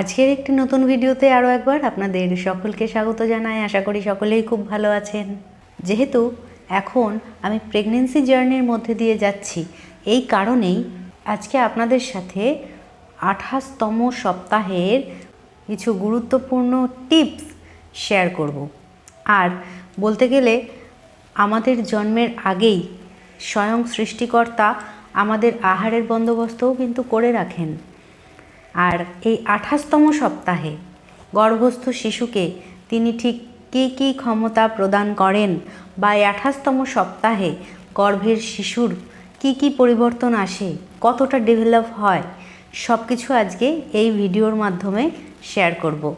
আজকের একটি নতুন ভিডিওতে আরও একবার আপনাদের সকলকে স্বাগত জানাই। আশা করি সকলেই খুব ভালো আছেন। যেহেতু এখন আমি প্রেগনেন্সি জার্নির মধ্যে দিয়ে যাচ্ছি, এই কারণেই আজকে আপনাদের সাথে আঠাশতম সপ্তাহের কিছু গুরুত্বপূর্ণ টিপস শেয়ার করব। আর বলতে গেলে আমাদের জন্মের আগেই স্বয়ং সৃষ্টিকর্তা আমাদের আহারের বন্দোবস্তও কিন্তু করে রাখেন। আর এই আঠাশতম সপ্তাহে গর্ভস্থ শিশুকে তিনি ঠিক কী কী ক্ষমতা প্রদান করেন বা এই আঠাশতম সপ্তাহে গর্ভের শিশুর কি কি পরিবর্তন আসে, কতটা ডেভেলপ হয় সব কিছু আজকে এই ভিডিওর মাধ্যমে শেয়ার করব।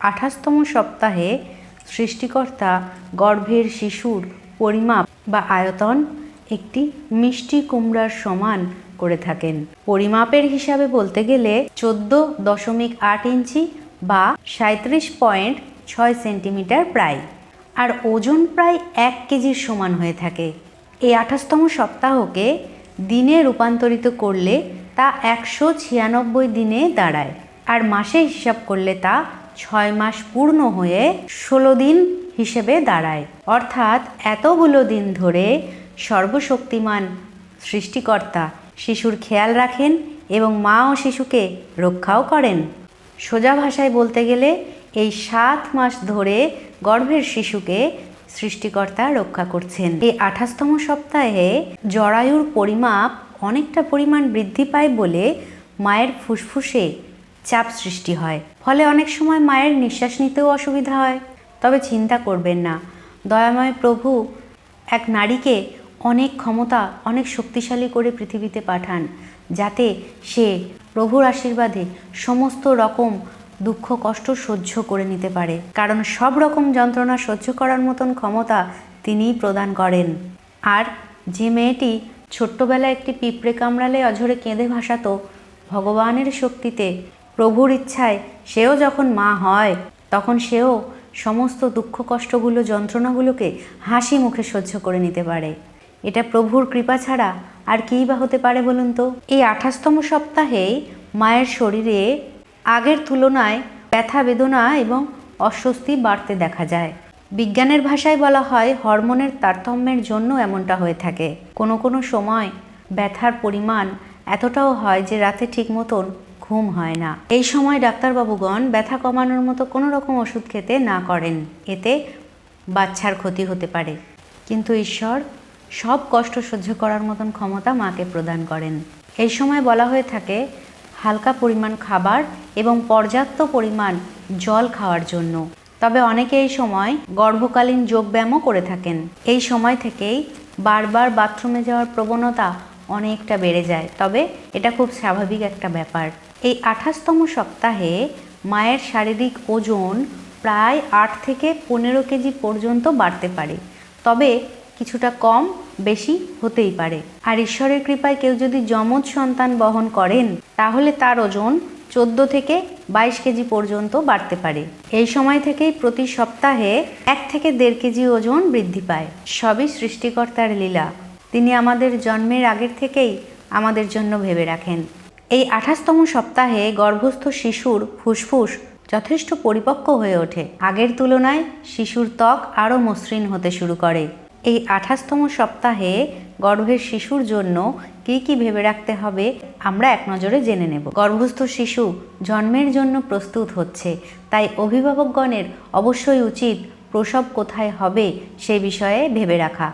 আঠাশতম সপ্তাহে সৃষ্টিকর্তা গর্ভের শিশুর পরিমাপ বা আয়তন একটি মিষ্টি কুমড়ার সমান করে থাকেন। পরিমাপের হিসাবে বলতে গেলে চোদ্দ দশমিক আট ইঞ্চি বা সাঁত্রিশ পয়েন্ট ছয় সেন্টিমিটার প্রায়। আর ওজন প্রায় এক কেজির সমান হয়ে থাকে। এই আঠাশতম সপ্তাহকে দিনে রূপান্তরিত করলে তা একশো ছিয়ানব্বই দিনে দাঁড়ায়। আর মাসে হিসাব করলে তা ছয় মাস পূর্ণ হয়ে ষোলো দিন হিসেবে দাঁড়ায়। অর্থাৎ এতগুলো দিন ধরে সর্বশক্তিমান সৃষ্টিকর্তা শিশুর খেয়াল রাখেন এবং মা ও শিশুকে রক্ষাও করেন। সোজা ভাষায় বলতে গেলে, এই সাত মাস ধরে গর্ভের শিশুকে সৃষ্টিকর্তা রক্ষা করছেন। এই আঠাশতম সপ্তাহে জরায়ুর পরিমাপ অনেকটা পরিমাণ বৃদ্ধি পায় বলে মায়ের ফুসফুসে চাপ সৃষ্টি হয়। ফলে অনেক সময় মায়ের নিঃশ্বাস নিতেও অসুবিধা হয়। তবে চিন্তা করবেন না। দয়াময় প্রভু এক নারীকে অনেক ক্ষমতা অনেক শক্তিশালী করে পৃথিবীতে পাঠান, যাতে সে প্রভুর আশীর্বাদে সমস্ত রকম দুঃখ, কষ্ট সহ্য করে নিতে পারে। কারণ সব রকম যন্ত্রণা সহ্য করার মতন ক্ষমতা তিনিই প্রদান করেন। আর যে মেয়েটি ছোট্টবেলায় একটি পিঁপড়ে কামড়ালে অঝরে কেঁদে ভাসাতো, ভগবানের শক্তিতে প্রভুর ইচ্ছায় সেও যখন মা হয়, তখন সেও সমস্ত দুঃখ, কষ্টগুলো, যন্ত্রণাগুলোকে হাসি মুখে সহ্য করে নিতে পারে। এটা প্রভুর কৃপা ছাড়া আর কীই বা হতে পারে বলুন তো? এই আঠাশতম সপ্তাহেই মায়ের শরীরে আগের তুলনায় ব্যথা বেদনা এবং অস্বস্তি বাড়তে দেখা যায়। বিজ্ঞানের ভাষায় বলা হয়, হরমোনের তারতম্যের জন্য এমনটা হয়ে থাকে। কোনো কোনো সময় ব্যথার পরিমাণ এতটাও হয় যে রাতে ঠিক মতন ঘুম হয় না। এই সময় ডাক্তারবাবুগণ ব্যথা কমানোর মতো কোনো রকম ওষুধ খেতে না করেন। এতে বাচ্চার ক্ষতি হতে পারে। কিন্তু ঈশ্বর সব কষ্ট সহ্য করার মতন ক্ষমতা মাকে প্রদান করেন। এই সময় বলা হয়ে থাকে, হালকা পরিমাণ খাবার এবং পর্যাপ্ত পরিমাণ জল খাওয়ার জন্য। তবে অনেকে এই সময় গর্ভকালীন যোগব্যায়ামও করে থাকেন। এই সময় থেকেই বারবার বাথরুমে যাওয়ার প্রবণতা অনেকটা বেড়ে যায়। তবে এটা খুব স্বাভাবিক একটা ব্যাপার। এই আঠাশতম সপ্তাহে মায়ের শারীরিক ওজন প্রায় আট থেকে পনেরো কেজি পর্যন্ত বাড়তে পারে। তবে কিছুটা কম, বেশি হতেই পারে। আর ঈশ্বরের কৃপায় কেউ যদি যমজ সন্তান বহন করেন, তাহলে তার ওজন চোদ্দ থেকে বাইশ কেজি পর্যন্ত বাড়তে পারে। এই সময় থেকেই প্রতি সপ্তাহে এক থেকে দেড় কেজি ওজন বৃদ্ধি পায়। সবই সৃষ্টিকর্তার লীলা। তিনি আমাদের জন্মের আগের থেকেই আমাদের জন্য ভেবে রাখেন। এই আঠাশতম সপ্তাহে গর্ভস্থ শিশুর ফুসফুস যথেষ্ট পরিপক্ক হয়ে ওঠে। আগের তুলনায় শিশুর ত্বক আরও মসৃণ হতে শুরু করে। এই আঠাশতম সপ্তাহে গর্ভের শিশুর জন্য কী কী ভেবে রাখতে হবে, আমরা এক নজরে জেনে নেব। গর্ভস্থ শিশু জন্মের জন্য প্রস্তুত হচ্ছে, তাই অভিভাবকগণের অবশ্যই উচিত প্রসব কোথায় হবে সে বিষয়ে ভেবে রাখা।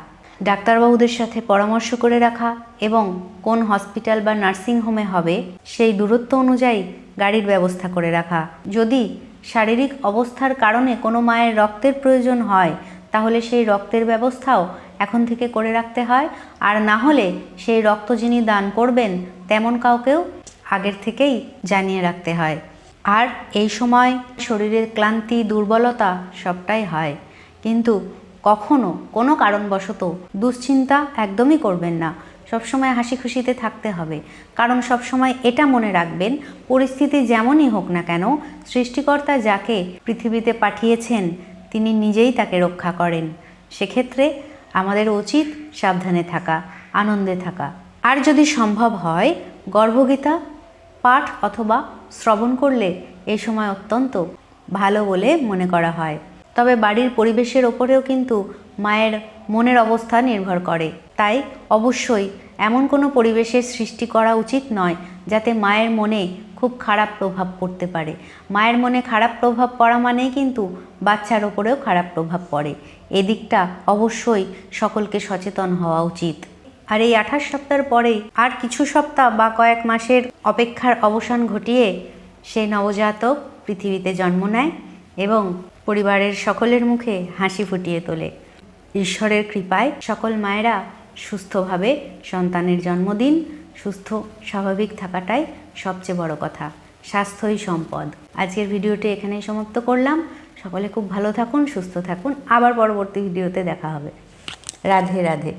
ডাক্তারবাবুদের সাথে পরামর্শ করে রাখা এবং কোন হসপিটাল বা নার্সিং হোমে হবে সেই দূরত্ব অনুযায়ী গাড়ির ব্যবস্থা করে রাখা। যদি শারীরিক অবস্থার কারণে কোনো মায়ের রক্তের প্রয়োজন হয় তাহলে সেই রক্তের ব্যবস্থাও এখন থেকে করে রাখতে হয়। আর না হলে সেই রক্ত যিনি দান করবেন, তেমন কাউকেও আগের থেকেই জানিয়ে রাখতে হয়। আর এই সময় শরীরের ক্লান্তি, দুর্বলতা সবটাই হয়। কিন্তু কখনো কোনো কারণবশত দুশ্চিন্তা একদমই করবেন না। সবসময় হাসি খুশিতে থাকতে হবে। কারণ সবসময় এটা মনে রাখবেন, পরিস্থিতি যেমনই হোক না কেন, সৃষ্টিকর্তা যাকে পৃথিবীতে পাঠিয়েছেন তিনি নিজেই তাকে রক্ষা করেন। সেক্ষেত্রে আমাদের উচিত সাবধানে থাকা, আনন্দে থাকা। আর যদি সম্ভব হয়, গর্ভগীতা, পাঠ অথবা শ্রবণ করলে এই সময় অত্যন্ত ভালো বলে মনে করা হয়। তবে বাড়ির পরিবেশের ওপরেও কিন্তু মায়ের মনের অবস্থা নির্ভর করে। তাই অবশ্যই এমন কোনো পরিবেশের সৃষ্টি করা উচিত নয়, যাতে মায়ের মনে খুব খারাপ প্রভাব পড়তে পারে। মায়ের মনে খারাপ প্রভাব পড়া মানেই কিন্তু বাচ্চার ওপরেও খারাপ প্রভাব পড়ে। এদিকটা অবশ্যই সকলকে সচেতন হওয়া উচিত। আর এই আঠাশ সপ্তাহের পরে আর কিছু সপ্তাহ বা কয়েক মাসের অপেক্ষার অবসান ঘটিয়ে সেই নবজাতক পৃথিবীতে জন্ম নেয় এবং পরিবারের সকলের মুখে হাসি ফুটিয়ে তোলে। ঈশ্বরের কৃপায় সকল মায়েরা সুস্থভাবে সন্তানের জন্মদিন সুস্থ, স্বাভাবিক থাকাটাই সবচেয়ে বড় কথা। স্বাস্থ্যই সম্পদ। আজকের ভিডিওটি এখানেই সমাপ্ত করলাম। সকলে খুব ভালো থাকুন, সুস্থ থাকুন। আবার পরবর্তী ভিডিওতে দেখা হবে। রাধে রাধে।